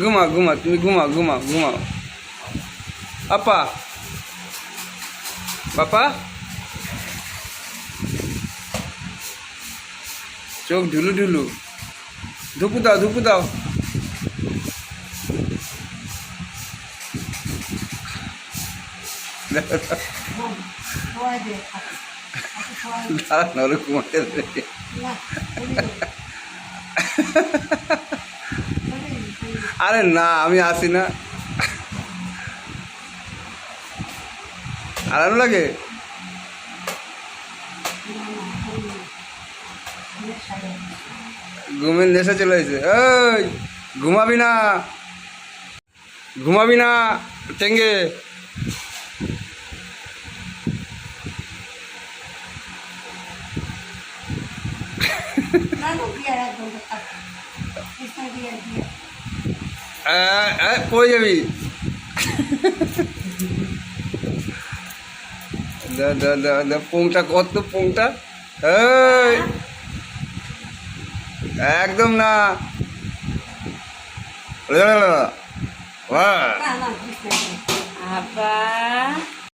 ঘুমা ঘুমা তুমি ঘুমা ঘুমা ঘুমাও। আপা। বাপা। চোখ ঢুলু ঢুলু। ধুপু দাও ধুপু দাও। দাঁড়ান ঘুমাতে। আরে না আমি আসি না। আরাম লাগে? ঘুমের নেশা চলে এসেছে। ওই ঘুমাবি না। ঘুমাবি না টেঙ্গে এ, কই যাবি? দা দা দা দা পোংটা কত পোংটা? এই! একদম না। আবার